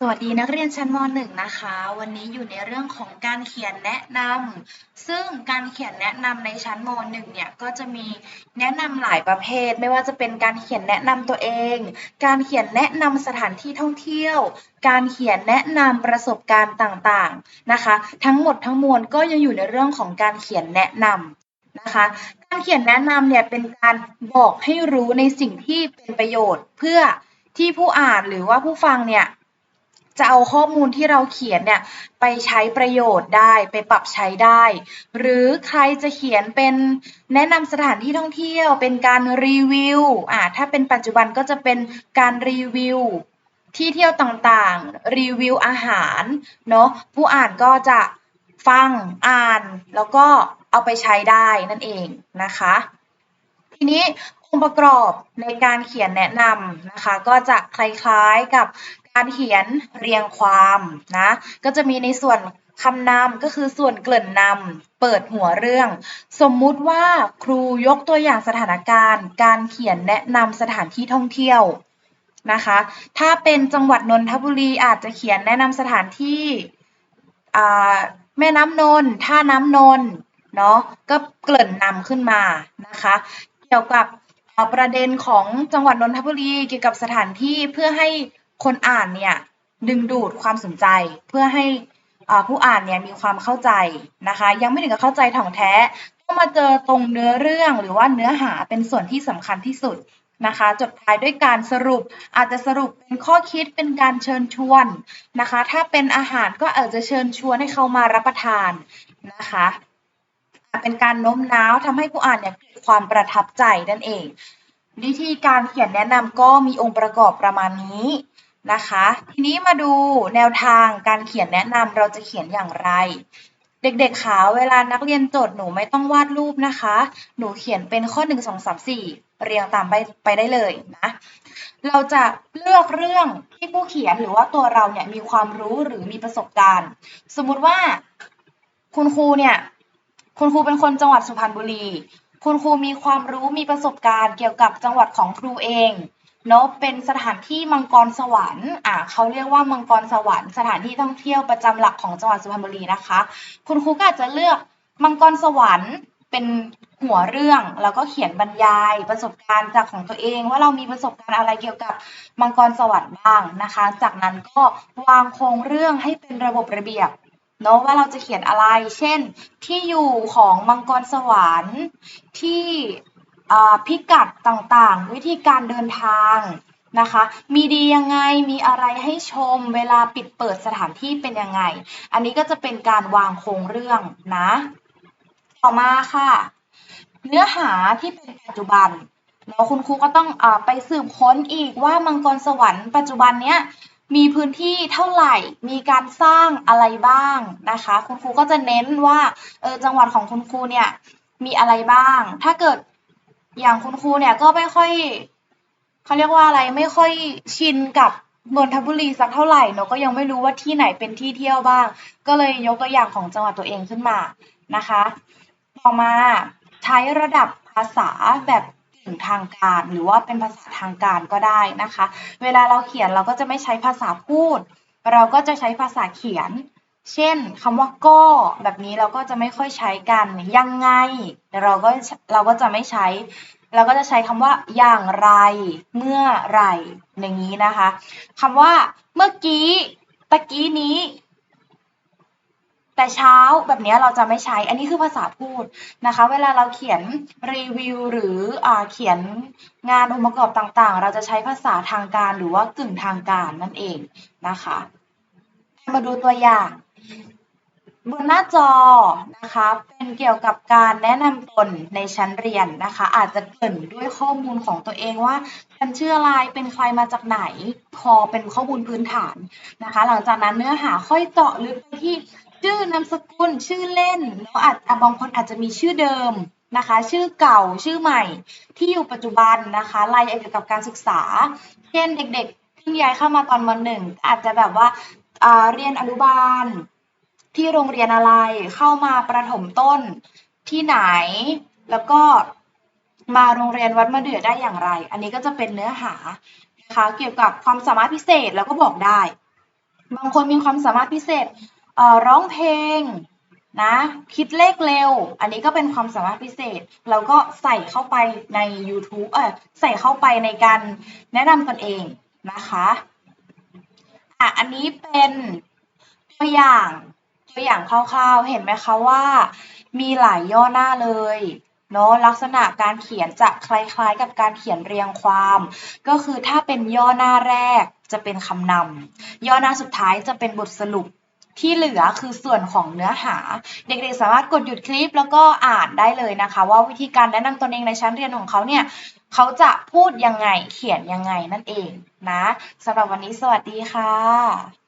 สวัสดีนักเรียนชั้นม .1 นะคะ วันนี้อยู่ในเรื่องของการเขียนแนะนำซึ่งการเขียนแนะนำในชั้นม .1 เนี่ยก็จะมีแนะนำหลายประเภท ไม่ว่าจะเป็นการเขียนแนะนำตัวเอง การเขียนแนะนำสถานที่ท่องเที่ยว การเขียนแนะนำประสบการณ์ต่างๆนะคะ ทั้งหมดทั้งมวลก็ยังอยู่ในเรื่องของการเขียนแนะนำนะคะการเขียนแนะนำเนี่ยเป็นการบอกให้รู้ในสิ่งที่เป็นประโยชน์ เพื่อที่ผู้อ่านหรือว่าผู้ฟังเนี่ย จะเอาข้อมูลที่เราเขียนเนี่ยไปใช้ประโยชน์ได้ ไปปรับใช้ได้ หรือใครจะเขียนเป็นแนะนำสถานที่ท่องเที่ยว เป็นการรีวิวอ่าถ้าเป็นปัจจุบันก็จะเป็นการรีวิวที่เที่ยวต่างๆ รีวิวอาหารเนาะผู้อ่านก็จะฟังอ่าน แล้วก็เอาไปใช้ได้นั่นเองนะคะ ทีนี้องค์ประกอบในการเขียนแนะนำนะคะ ก็จะคล้ายๆกับ การเขียนเรียงความนะก็จะมีในส่วนคำนำก็คือส่วนเกริ่นนำเปิดหัวเรื่อง สมมุติว่าครูยกตัวอย่างสถานการณ์ การเขียนแนะนำสถานที่ท่องเที่ยวนะคะ ถ้าเป็นจังหวัดนนทบุรีอาจจะเขียนแนะนำสถานที่แม่น้ำนนท่าน้ำนนเนาะก็เกริ่นนำขึ้นมานะคะ เกี่ยวกับประเด็นของจังหวัดนนทบุรีเกี่ยวกับสถานที่เพื่อให้ คนอ่านเนี่ยดึงดูดความสนใจเพื่อให้ผู้อ่านเนี่ยมีความเข้าใจนะคะ ยังไม่ถึงกับเข้าใจถ่องแท้ก็มาเจอตรงเนื้อเรื่องหรือว่าเนื้อหาเป็นส่วนที่สำคัญที่สุดนะคะจดท้ายด้วยการสรุปอาจจะสรุปเป็นข้อคิดเป็นการเชิญชวนนะคะ ถ้าเป็นอาหารก็อาจจะเชิญชวนให้เขามารับประทานนะคะเป็นการโน้มน้าวทำให้ผู้อ่านเนี่ยเกิดความประทับใจนั่นเอง วิธีการเขียนแนะนำก็มีองค์ประกอบประมาณนี้ นะคะ ทีนี้มาดูแนวทางการเขียนแนะนำเราจะเขียนอย่างไร เด็กๆขาเวลานักเรียนโจทย์หนูไม่ต้องวาดรูปนะคะ หนูเขียนเป็นข้อ 1 2 3 4 เรียงตามไปไปได้เลยนะเราจะเลือกเรื่องที่ผู้เขียนหรือว่าตัวเราเนี่ยมีความรู้หรือมีประสบการณ์ สมมุติว่าคุณครูเนี่ยคุณครูเป็นคนจังหวัดสุพรรณบุรี คุณครูมีความรู้มีประสบการณ์เกี่ยวกับจังหวัดของครูเอง เนาะเป็นสถานที่มังกรสวรรค์อ่าเขาเรียกว่ามังกรสวรรค์ สถานที่ท่องเที่ยวประจำหลักของจังหวัดสุพรรณบุรีนะคะ คุณครูก็อาจจะเลือกมังกรสวรรค์เป็นหัวเรื่องแล้วก็เขียนบรรยายประสบการณ์จากของตัวเอง ว่าเรามีประสบการณ์อะไรเกี่ยวกับมังกรสวรรค์บ้างนะคะ จากนั้นก็วางโครงเรื่องให้เป็นระบบระเบียบเนาะว่าเราจะเขียนอะไร เช่น ที่อยู่ของมังกรสวรรค์ที่ พิกัดต่างๆ วิธีการเดินทางนะคะ มีดียังไง มีอะไรให้ชม เวลาปิดเปิดสถานที่เป็นยังไง อันนี้ก็จะเป็นการวางโครงเรื่องนะ ต่อมาค่ะ เนื้อหาที่เป็นปัจจุบันแล้วคุณครูก็ต้องอไปสืบค้นอีกว่ามังกรสวรรค์ปัจจุบันเนี้ยมีพื้นที่เท่าไหร่ มีการสร้างอะไรบ้างนะคะ คุณครูก็จะเน้นว่าเออจังหวัดของคุณครูเนี่ยมีอะไรบ้าง ถ้าเกิด อย่างคุณครูเนี่ยก็ไม่ค่อยเขาเรียกว่าอะไรไม่ค่อยชินกับนนทบุรีสักเท่าไหร่เนาะก็ยังไม่รู้ว่าที่ไหนเป็นที่เที่ยวบ้าง ก็เลยยกตัวอย่างของจังหวัดตัวเองขึ้นมานะคะ ต่อมาใช้ระดับภาษาแบบถึงทางการ หรือว่าเป็นภาษาทางการก็ได้นะคะ เวลาเราเขียนเราก็จะไม่ใช้ภาษาพูด เราก็จะใช้ภาษาเขียน เช่นคำว่าก็แบบนี้เราก็จะไม่ค่อยใช้กันยังไง เราก็เราก็จะไม่ใช้ เราก็จะใช้คำว่าอย่างไร เมื่อไรอย่างนี้นะคะคำว่าเมื่อกี้ตะกี้นี้ แต่เช้าแบบนี้เราจะไม่ใช้ อันนี้คือภาษาพูดนะคะ เวลาเราเขียนรีวิวหรืออเขียนงานองค์ประกอบต่างๆ เราจะใช้ภาษาทางการหรือว่ากึ่งทางการนั่นเองนะคะ มาดูตัวอย่าง บนหน้าจอนะคะ เป็นเกี่ยวกับการแนะนำตนในชั้นเรียนนะคะ อาจจะเกริ่นด้วยข้อมูลของตัวเองว่าฉันชื่ออะไรเป็นใครมาจากไหน พอเป็นข้อมูลพื้นฐานนะคะ หลังจากนั้นเนื้อหาค่อยเจาะลึกไปที่ชื่อนามสกุลชื่อเล่นแล้วอาจบางคนอาจจะมีชื่อเดิมนะคะ ชื่อเก่าชื่อใหม่ที่อยู่ปัจจุบันนะคะรายละเอียดเกี่ยวกับการศึกษา เช่นเด็กๆเพิ่ย้ายเข้ามาตอนมหนึ่งอาจจะแบบว่าเรียนอนุบาล ที่โรงเรียนอะไรเข้ามาประถมต้นที่ไหน แล้วก็มาโรงเรียนวัดมะเดื่อได้อย่างไร อันนี้ก็จะเป็นเนื้อหานะคะเกี่ยวกับความสามารถพิเศษแล้วก็บอกได้ บางคนมีความสามารถพิเศษเร้องเพลงนะคิดเลขเร็ว อันนี้ก็เป็นความสามารถพิเศษแล้วก็ใส่เข้าไปใน YouTube เออใส่เข้าไปในการแนะนำตนเองนะคะอะอันนี้เป็นตัวอย่าง ตัวอย่างคร่าวๆ เห็นไหมคะว่า มีหลายย่อหน้าเลยเนาะลักษณะการเขียนจะคล้ายๆ กับการเขียนเรียงความ ก็คือถ้าเป็นย่อหน้าแรกจะเป็นคำนำย่อหน้าสุดท้ายจะเป็นบทสรุปที่เหลือคือส่วนของเนื้อหา เด็กๆสามารถกดหยุดคลิปแล้วก็อ่านได้เลยนะคะ ว่าวิธีการแนะนำตนเองในชั้นเรียนของเขาเนี่ยเขาจะพูดยังไงเขียนยังไงนั่นเองนะสำหรับวันนี้สวัสดีค่ะ